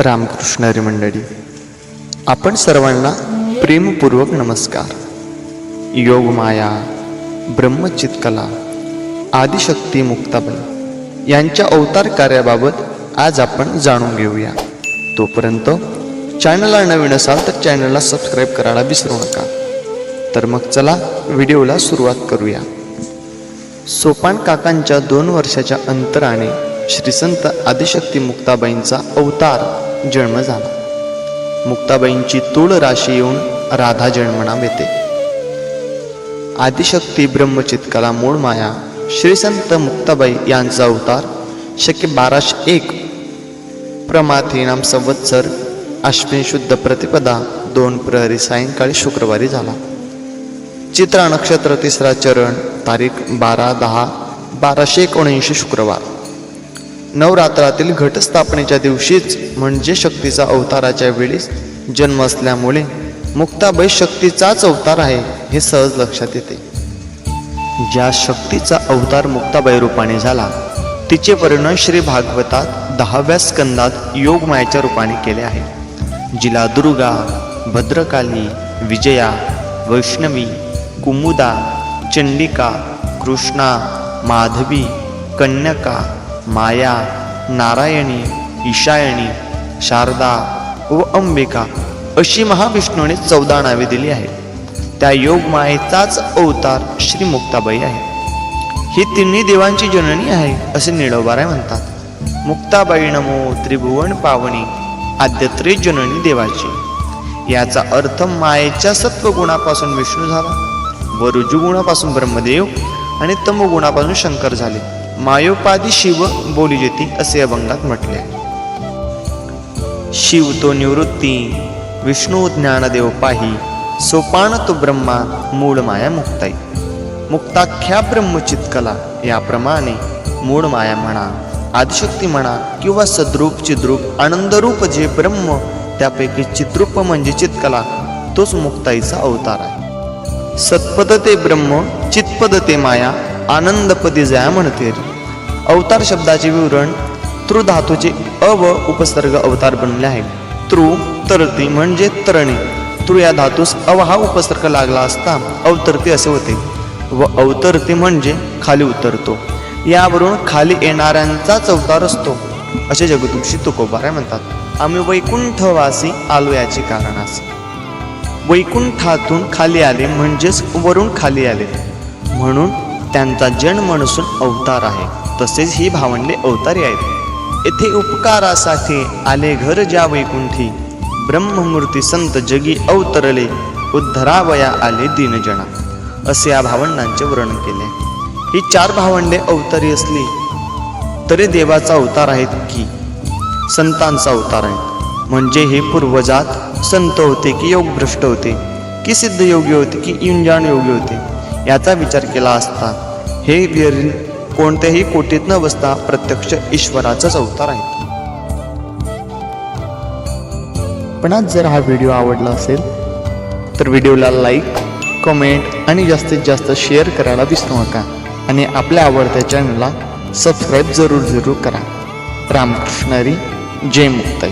रामकृष्णारी मंडळी आपण सर्वांना प्रेमपूर्वक नमस्कार. योगमाया ब्रह्मचितकला आदिशक्ती मुक्ताबाई यांच्या अवतार कार्याबाबत आज आपण जाणून घेऊया. तोपर्यंत चॅनलला नवीन असाल तर चॅनलला सबस्क्राईब करायला विसरू नका. तर मग चला व्हिडिओला सुरुवात करूया. सोपान काकांच्या दोन वर्षाच्या अंतराने श्रीसंत आदिशक्ती मुक्ताबाईंचा अवतार जन्म झाला. मुक्ताबाईंची तूळ राशी येऊन राधा जन्मनाम येते आदिशक्ती ब्रह्मचितकला मूळ माया श्रीसंत मुक्ताबाई यांचा अवतार शक्य बाराशे एक. प्रमाथेनाम संवत्सर अश्विन शुद्ध प्रतिपदा दोन प्रहरी सायंकाळी शुक्रवारी झाला. चित्रा नक्षत्र तिसरा चरण तारीख बारा दहा बाराशे एकोणऐंशी शुक्रवार. नवरात्रातील घटस्थापनेच्या दिवशीच म्हणजे शक्तीचा अवताराच्या वेळीस जन्म असल्यामुळे मुक्ताबाई शक्तीचाच अवतार आहे हे सहज लक्षात येते. ज्या शक्तीचा अवतार मुक्ताबाई रूपाने झाला तिचे वर्णन श्री भागवतात दहाव्या स्कंदात योगमायाच्या रूपाने केले आहे. जिला दुर्गा भद्रकाली विजया वैष्णवी कुमुदा चंडिका कृष्णा माधवी कन्यका माया नारायणी ईशायणी शारदा व अंबिका अशी महाविष्णूने चौदा नावे दिली आहेत. त्या योगमायेचाच अवतार श्री मुक्ताबाई आहे ही तिन्ही देवांची जननी आहे असे निळवबाराय म्हणतात. मुक्ताबाई नमो त्रिभुवन पावनी आद्यत्री जननी देवाची. याचा अर्थ मायेच्या सत्वगुणापासून विष्णू झाला व रुजुगुणापासून ब्रह्मदेव आणि तमगुणापासून शंकर झाले. मायोपादी शिव बोली जेती असे अभंगात म्हटले. शिव तो निवृत्ती विष्णू ज्ञानदेव पाही सोपान तो ब्रह्मा मूळ माया मुक्ताई. मुक्ताख्या ब्रह्मचितकला याप्रमाणे मूळ माया म्हणा आदिशक्ती म्हणा किंवा सद्रूप चिद्रूप आनंदरूप जे ब्रह्म त्यापैकी चिद्रूप म्हणजे चितकला तोच मुक्ताईचा अवतार आहे. सत्पद ते ब्रह्म चितपद ते माया आनंदपदी जया म्हणते अवतार शब्दाचे विवरण तृ धातूचे अव उपसर्ग अवतार बनले आहे तृ तरती म्हणजे तरणे. तृ या धातूस अव हा उपसर्ग लागला असता अवतरती असे होते. व अवतरती म्हणजे खाली उतरतो. यावरून खाली येणाऱ्यांचाच अवतार असतो. असे जगदुषी तुकोबाराय म्हणतात. आम्ही वैकुंठवासी आलो याचे कारण असे. वैकुंठातून खाली आले म्हणजेच वरून खाली आले. म्हणून त्यांचा जन्म नसून अवतार आहे. तसेच ही भावंडे अवतारी आहेत. येथे उपकारासाठी आले घर ज्या वैकुंठी. ब्रह्ममूर्ती संत जगी अवतरले. उद्धरावया आले दिनजना. असे या भावंडांचे वर्णन केले. ही चार भावंडे अवतारी असली तरी देवाचा अवतार आहेत की? संतांचा अवतार आहे म्हणजे हे पूर्वजात संत होते की योगभ्रष्ट होते? की सिद्ध योगी होते की युंजान योगी होते? याचा विचार केला असता हे वीर कोणत्याही कोटीत न बसता प्रत्यक्ष ईश्वराचाच अवतार आहे. पण आज जर हा व्हिडिओ आवडला असेल तर व्हिडिओला लाईक कमेंट आणि जास्तीत जास्त शेअर करायला विसरू नका आणि आपल्या आवडत्या चॅनलला सबस्क्राईब जरूर जरूर करा. रामकृष्णरी जय मुक्ताई.